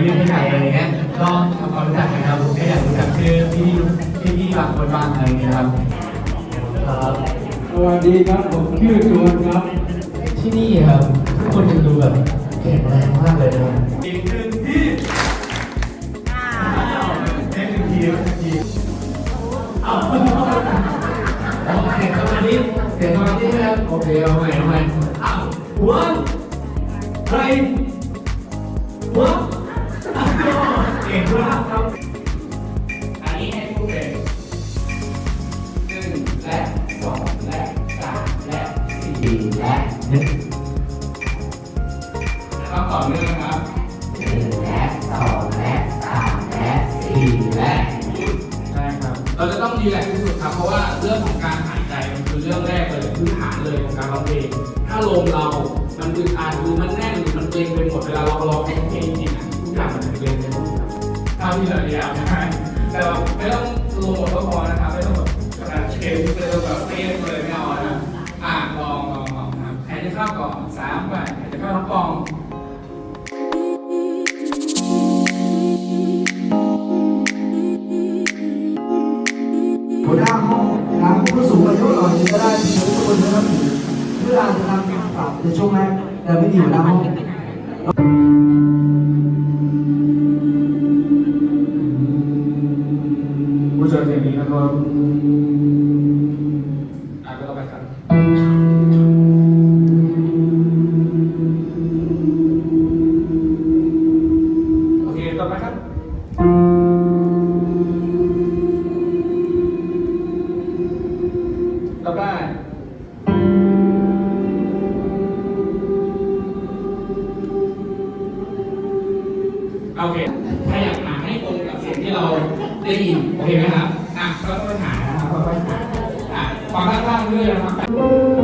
ยืนที่ไหนอะไรเงี้ยก็ทำความรู้จักกันครับผมก็อยากรู้จักชื่อพี่พี่พี่บางคนบ้างอะไรเงี้ยครับครับสวัสดีครับผมชื่อชวนครับ ที่นี่ครับทุกคนจะดูแบบแข็งแรงมากเลยนะครับอีกหนึ่งที่เล่นหนึ่งทีแล้วหนึ่งทีเอาโอเคสมาธิเสียงสมาธินะครับโอเคเอาใหม่เอาใหม่อ้าวหัวใครหัวอ้าว เก่งมากครับอันนี้ให้พูดเป็นหนึ่งและสองและสามและสี่และหนึ่งครับต่อเนื่องนะครับหนึ่งและสองและสามและสี่และใช่ครับ เราจะต้องรีแลกที่สุดครับ เพราะว่าเรื่องของการหายใจมันคือเรื่องแรกเลยพื้นฐานเลยของการร้องเพลงถ้าลมเรา มันอึดอัดหรือมันแน่นหรือมันเกร็งไปหมดเวลาเราร้องเพลงจริงๆ อย่างมันเกร็งไปหมดครับเท่าที่เราเรียนนะแต่ไม่ต้องลงหมดก็พอนะครับไม่ต้องแบบขนาดเข็มไม่ต้องแบบเปี้นเลยไม่เอานะอะลองลองลองครับใครจะเข้ากล่อนสามไปใครจะเข้าน้องปองหัวหน้าห้องนะครับผู้สูงอายุหน่อยก็ได้ทุกคนนะครับเพื่อจะทำการปรับในช่วงแรกแต่ไม่มีหัวหน้าห้อง ผู้ชายเสียงนี้นะครับอ่านก็ต้องไปครับโอเคต่อไปครับต่อไปโอเค ได้ยินโอเคไหมครับอะก็ต้องหานะครับค่อยๆหาอะความข้างล่างด้วยนะครับ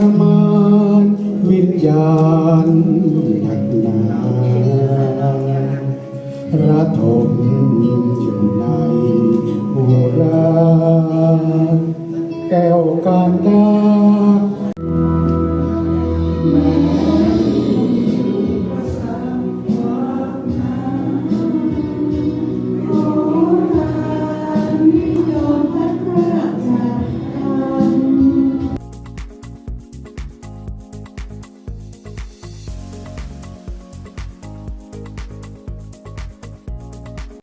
รมานวิญญาณหนักนาระทมอยู่ในหัวราแก้วการได